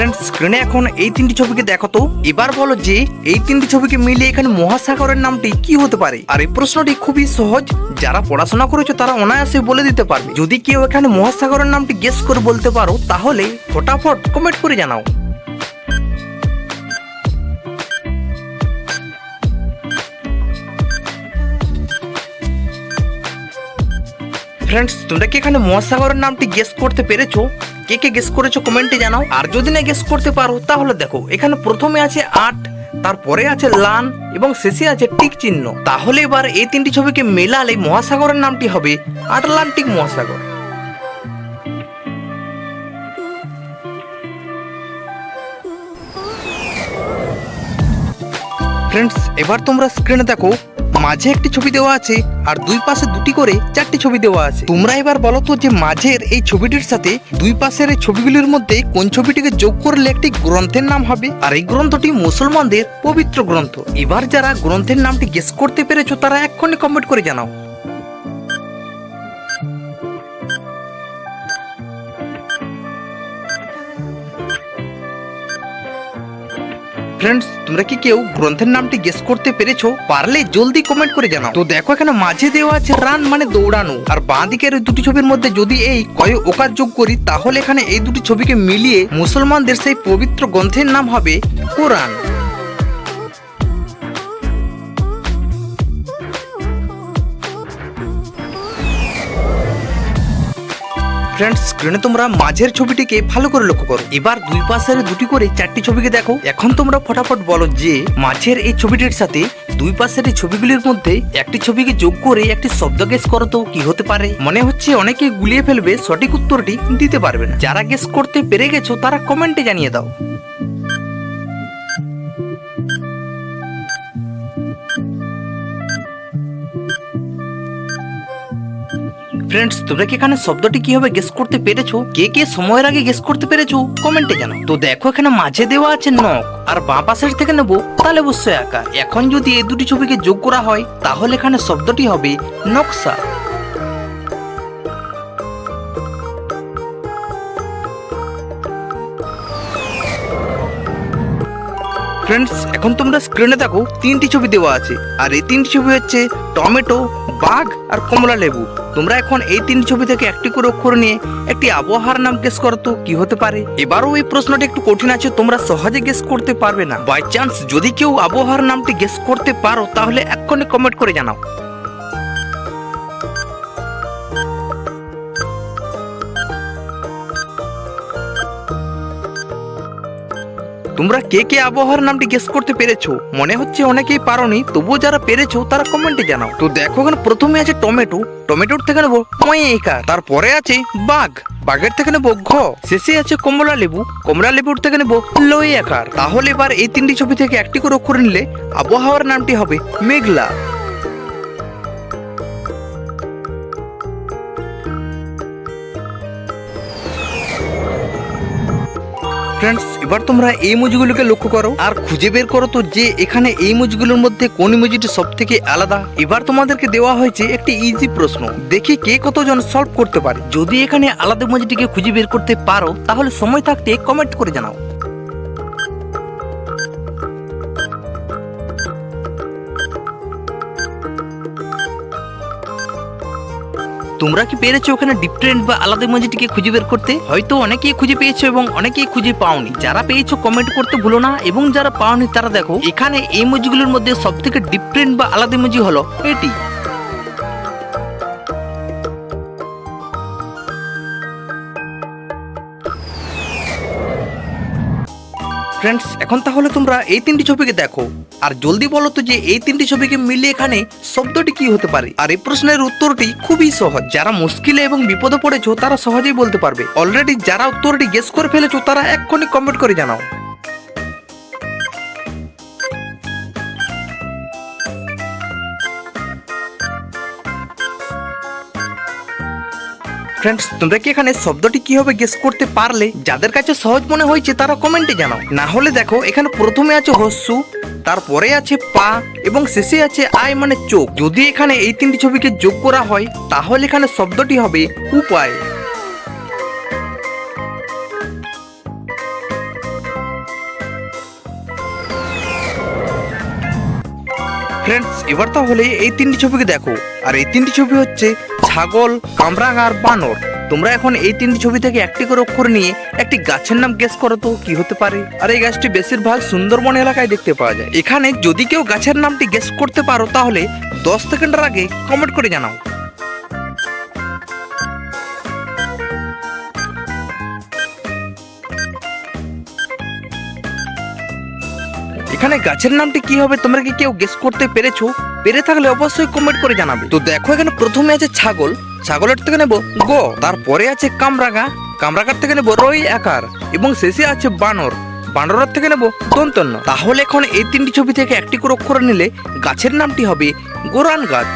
Friends স্ক্রিনে এখন এই তিনটি ছবিকে দেখো তো। এবার বলো যে, এই তিনটি ছবিকে মিলিয়ে এখানে মহাসাগরের নামটি কি হতে পারে? আর এই প্রশ্নটি খুবই সহজ। যারা পড়াশোনা করেছ, তারা অনায়াসে বলে দিতে পারবে। যদি কেউ এখানে মহাসাগরের নামটি গেস করে বলতে পারো, তাহলে ফটাফট কমেন্ট করে জানাও। ফ্রেন্ডস তোমরা কি এখানে মহাসাগরের নামটি গেস করতে পেরেছ? কে কে গেস করেছ কমেন্টে জানাও। আর যদি না গেস করতে পারো, তাহলে দেখো, এখানে প্রথমে আছে আট, তারপরে আছে লান এবং শেষে আছে টিক চিহ্ন। তাহলে এবার এই তিনটি ছবিকে মেলালে মহাসাগরের নামটি হবে আটলান্টিক মহাসাগর। ফ্রেন্ডস এবার তোমরা স্ক্রিনে দেখো মাঝে একটি ছবি দেওয়া আছে আর দুই পাশে দুটি করে চারটি ছবি দেওয়া আছে। তোমরা এবার বলো তো যে মাঝের এই ছবিটির সাথে দুই পাশের এই ছবিগুলির মধ্যে কোন ছবিটিকে যোগ করলে একটি গ্রন্থের নাম হবে? আর এই গ্রন্থটি মুসলমানদের পবিত্র গ্রন্থ। এবার যারা গ্রন্থের নামটি গেস করতে পেরেছ, তারা এক্ষুনি কমেন্ট করে জানাও। ফ্রেন্ডস তোমরা কি কেউ গ্রন্থের নামটি গেস করতে পেরেছ? পারলে জলদি কমেন্ট করে জানাও। তো দেখো, এখানে মাঝে দেওয়া আছে রান মানে দৌড়ানো। আর বাঁ দিকের দুটি ছবির মধ্যে যদি এই কয় ওকার যোগ করি, তাহলে এখানে এই দুটি ছবিকে মিলিয়ে মুসলমানদের সেই পবিত্র গ্রন্থের নাম হবে কোরআন। ফ্রেন্ডস স্ক্রিনে তোমরা মাঝের ছবিটিকে ভালো করে লক্ষ্য করো। এবার দুই পাশের দুটি করে চারটি ছবিকে দেখো। এখন তোমরা ফটাফট বলো যে, মাঝের এই ছবিটির সাথে দুই পাশের ছবিগুলির মধ্যে একটি ছবিকে যোগ করে একটি শব্দ গেস করো তো, কি হতে পারে? মনে হচ্ছে অনেকে গুলিয়ে ফেলবে, সঠিক উত্তরটি দিতে পারবে না। যারা গেস করতে পেরে গেছো, তারা কমেন্টে জানিয়ে দাও। ফ্রেন্ডস তোমরা কি এখানে শব্দটি কীভাবে গেস করতে পেরেছ? কে কে সময়ের আগে গেস করতে পেরেছ? কমেন্টে জানাও। তো দেখো, এখানে মাঝে দেওয়া আছে নখ আর বাঁ পাশের থেকে নেব তাহলে অবশ্যই একা এখন যদি এই দুটি ছবিকে যোগ করা হয়, তাহলে এখানে শব্দটি হবে নকশা ফ্রেন্ডস এখন তোমরা স্ক্রিনে দেখো, তিনটি ছবি দেওয়া আছে। আর এই তিনটি ছবি হচ্ছে টমেটো বাঘ আর কমলা লেবু তোমরা এখন এই তিন ছবি থেকে একটি করে অক্ষর নিয়ে একটি আবহাওয়ার নাম গেস করো তো, কি হতে পারে? এবারও এই প্রশ্নটি একটু কঠিন আছে, তোমরা সহজে গেস করতে পারবে না। বাই চান্স যদি কেউ আবহাওয়ার নামটি গেস করতে পারো, তাহলে এক্ষণে কমেন্ট করে জানাও। তোমরা কে কে আবহাওয়ার নামটি গেস করতে পেরেছ? মনে হচ্ছে অনেকেই পারোনি, তবুও যারা পেরেছ তারা কমেন্টে জানাও। তো দেখো এখানে প্রথমে আছে টমেটো। টমেটোর থেকে নেব ময়েকার। তারপরে আছে বাঘ। বাঘের থেকে নেব ঘ। শেষে আছে কমলা লেবু। কমলা লেবুর থেকে নেব লই আকার তাহলে এবার এই তিনটি ছবি থেকে একটি করে অক্ষর নিলে আবহাওয়ার নামটি হবে মেঘলা। ফ্রেন্ডস এবার তোমরা এই ইমোজিগুলোকে লক্ষ্য করো। আর খুঁজে বের করো তো যে এখানে এই ইমোজিগুলোর মধ্যে কোন ইমোজিটি সব থেকে আলাদা। এবার তোমাদেরকে দেওয়া হয়েছে একটি ইজি প্রশ্ন। দেখি কে কতজন সলভ করতে পারে। যদি এখানে আলাদা ইমোজিটিকে খুঁজে বের করতে পারো, তাহলে সময় থাকতে কমেন্ট করে জানাও। তোমরা কি পেরেছ ওখানে ডিফারেন্ট বা আলাদা ইমোজিটিকে খুঁজে বের করতে? হয়তো অনেকেই খুঁজে পেয়েছ এবং অনেকেই খুঁজে পাওনি। যারা পেয়েছ কমেন্ট করতে ভুলো না এবং যারা পাওনি তারা দেখো, এখানে এই ইমোজিগুলোর মধ্যে সব থেকে ডিফারেন্ট বা আলাদা ইমোজি হলো এটি। ফ্রেন্ডস এখন তাহলে তোমরা এই তিনটি ছবিকে দেখো। আর জলদি বলো তো যে এই তিনটি ছবিকে মিলিয়ে এখানে শব্দটি কি হতে পারে? আর এই প্রশ্নের উত্তরটি খুবই সহজ। যারা মুশকিলে এবং বিপদে পড়েছো, তারা সহজেই বলতে পারবে। অলরেডি যারা উত্তরটি গেস করে ফেলেছো, তারা এক্ষুনি কমেন্ট করে জানাও। ফ্রেন্ডস তোমরা কি এখানে শব্দটি কি হবে গেস করতে পারলে? যাদের কাছে সহজ মনে হয়েছে, তারা কমেন্টে জানাও। না হলে দেখো, এখানে প্রথমে আছে হস্যু তারপরে আছে পা, এবং শেষে আছে আয় মানে চোখ। যদি এখানে এই তিনটি ছবিকে যোগ করা হয়, তাহলে এখানে শব্দটি হবে উপায়। ফ্রেন্ডস এবার তাহলে এই তিনটি ছবিকে দেখো। আর এই তিনটি ছবি হচ্ছে ছাগল, কামরাঙ আর বানর। তোমরা এখন এই তিনটি ছবি থেকে একটি করে অক্ষর নিয়ে একটি গাছের নাম গেস করো তো, কি হতে পারে? আর এই গাছটি বেশিরভাগ সুন্দরবন এলাকায় দেখতে পাওয়া যায়। এখানে যদি কেউ গাছের নামটি গেস করতে পারো, তাহলে দশ সেকেন্ডের আগে কমেন্ট করে জানাও। এখানে গাছের নামটি কি হবে তোমরা কি কেউ গেস করতে পেরেছ? পেরে থাকলে অবশ্যই কমেন্ট করে জানাবে। তো দেখো এখানে প্রথমে আছে ছাগল। ছাগলের থেকে নেব গ। তারপরে আছে কামরাগা কামরাগার থেকে নেব রই আকার। এবং শেষে আছে বানর। বানরের থেকে নেব দন্তন্য। তাহলে এখন এই তিনটি ছবি থেকে একটি করে অক্ষর নিলে গাছের নামটি হবে গোরান গাছ।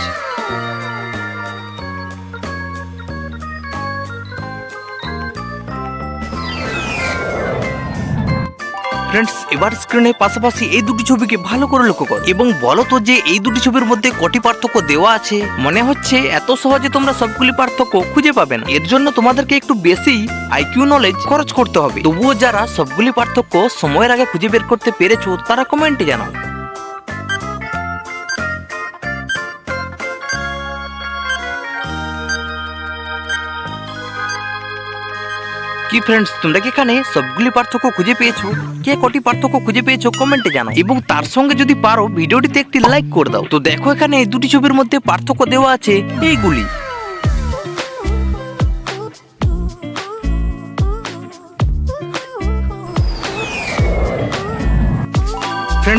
ফ্রেন্ডস এবার স্ক্রিনে পাশাপাশি এই দুটি ছবিকে ভালো করে লক্ষ্য কর। এবং বলো তো যে এই দুটি ছবির মধ্যে কটি পার্থক্য দেওয়া আছে? মনে হচ্ছে এত সহজে তোমরা সবগুলি পার্থক্য খুঁজে পাবে না। এর জন্য তোমাদেরকে একটু বেশি আইকিউ নলেজ খরচ করতে হবে। তবুও যারা সবগুলি পার্থক্য সময়ের আগে খুঁজে বের করতে পেরেছ, তারা কমেন্টে জানাও। কি ফ্রেন্ডস তোমরা কি এখানে? সবগুলি পার্থক্য খুঁজে পেয়েছ? কে কটি পার্থক্য খুঁজে পেয়েছ? কমেন্টে জানাও। এবং তার সঙ্গে যদি পারো ভিডিওটিতে একটি লাইক করে দাও। তো দেখো এখানে এই দুটি ছবির মধ্যে পার্থক্য দেওয়া আছে, এইগুলি।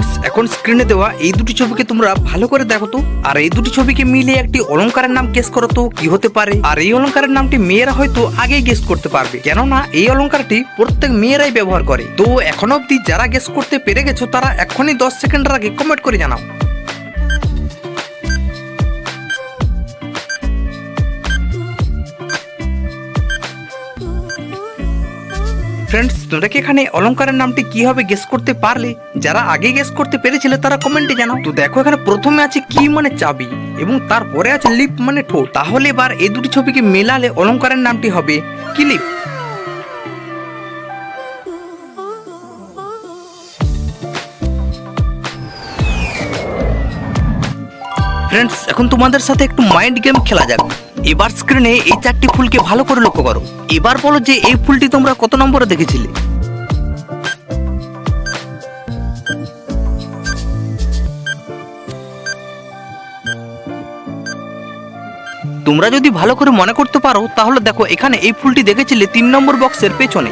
ফ্রেন্ডস এখন স্ক্রিনে দেওয়া এই দুটি ছবিকে তোমরা ভালো করে দেখো তো। আর এই দুটি ছবিকে মিলে একটি অলংকারের নাম গেস করো তো, কি হতে পারে? আর এই অলংকারের নামটি মেয়েরা হয়তো আগেই গেস করতে পারবে। কেননা এই অলংকারটি প্রত্যেক মেয়েরাই ব্যবহার করে। তো এখন অবধি যারা গেস করতে পেরে গেছো, তারা এখনই দশ সেকেন্ডের আগে কমেন্ট করে জানাও। ফ্রেন্ডস তোমরা কি এখানে অলংকারের নামটি কি হবে গেস করতে পারলে? যারা আগে গেস করতে পেরেছিলে, তারা কমেন্টে জানাও। তো দেখো, এখানে প্রথমে আছে কি মানে চাবি, এবং তারপরে আছে লিপ মানে ঠোঁট। তাহলে এবার এই দুটি ছবিকে মেলালে অলংকারের নামটি হবে কিলিপ ফ্রেন্ডস এখন তোমাদের সাথে একটু মাইন্ড গেম খেলা যাক। এবার স্ক্রিনে এই চারটি ফুলকে ভালো করে লক্ষ্য করো। এবার বলো যে এই ফুলটি তোমরা কত নম্বরে দেখেছিলে? তোমরা যদি ভালো করে মনে করতে পারো, তাহলে দেখো এখানে এই ফুলটি দেখেছিলে তিন নম্বর বক্সের পেছনে।